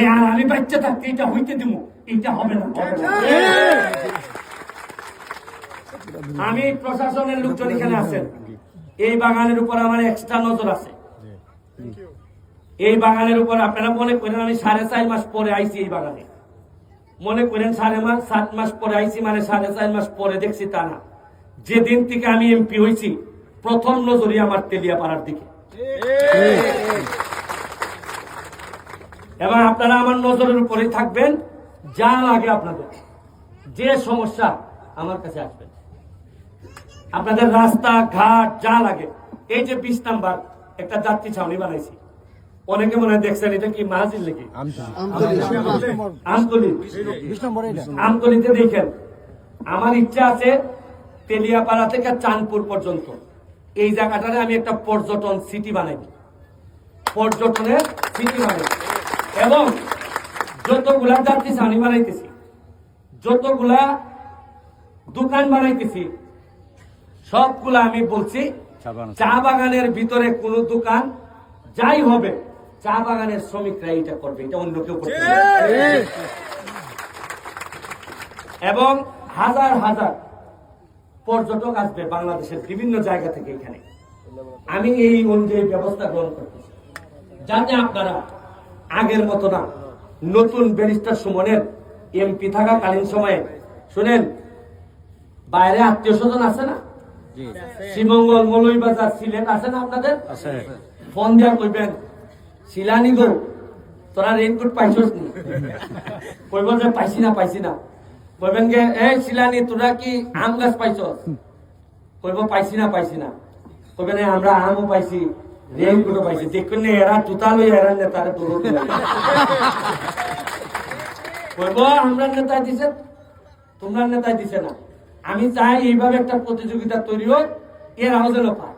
এ আর আমি বাচ্চা থাকতে এটা হইতে দিব এটা হবে না। আমি প্রশাসনের লোকজন এখানে আছেন। এই বাগানের উপর আমার এক্সট্রা নজর আছে। এই বাগানের উপর আপনারা মনে করেন আমি সাড়ে চার মাস পরে আইছি এই বাগানে। মনে করেন সাড়ে মাস সাত মাস পরে আইছি মানে সাড়ে চার মাস পরে দেখছি তা না। যেদিন থেকে আমি এমপি হয়েছি প্রথম নজরই আমার তেলিয়া পাড়ার দিকে। এবং আপনারা আমার নজরের উপরেই থাকবেন যা লাগে আপনাদের যে সমস্যা আমার কাছে আসবেন আপনাদের রাস্তা ঘাট যা লাগে, এই যে বিশ নাম্বার একটা যাত্রী ছাউনি বানাইছি। অনেকে মনে হয় দেখছেন, এটা কি মাহাজির লেগে আমতলি। আমতলিতে দেখেন, আমার ইচ্ছা আছে তেলিয়াপাড়া থেকে চাঁদপুর পর্যন্ত। এই জায়গাটারে আমি একটা পর্যটন সিটি বানাই পর্যটনের সিটি বানাই এবং যতগুলা যাত্রী ছাউনি বানাইতেছি যতগুলা দোকান বানাইতেছি সবগুলা আমি বলছি চা বাগানের ভিতরে কোন দোকান যাই হবে চা বাগানের শ্রমিকরা এটা করবে এটা অন্য কেউ করবে এবং হাজার হাজার পর্যটক আসবে বাংলাদেশের বিভিন্ন জায়গা থেকে এখানে। আমি এই অনুযায়ী ব্যবস্থা গ্রহণ করতেছি। যাতে আপনারা আগের মতো না। নতুন ব্যারিস্টার সুমনের এমপি থাকাকালীন সময়ে শুনেন বাইরে আত্মীয় স্বজন আছে না? শ্রীমঙ্গল মৌলভীবাজার সিলেট আছে না আপনাদের? ফোন দিয়া কইবেন শিলানি গো তোরা রেইনকোট পাইছস নি? কইব যে পাইছি না পাইছি না। কইবেন গে এই শিলানি তোরা কি আম গাছ পাইছস? কইব পাইছি না পাইছি না। কইবেন আমরা আমও পাইছি। রেইনকোটও পাইছি দেখুন না এরা জুতা লই এরা নেতারে দৌড় কইব আমরা নেতা দিছে তোমরা নেতা দিছে না আমি চাই এইভাবে একটা প্রতিযোগিতা তৈরি হোক এর আওয়াজে পায়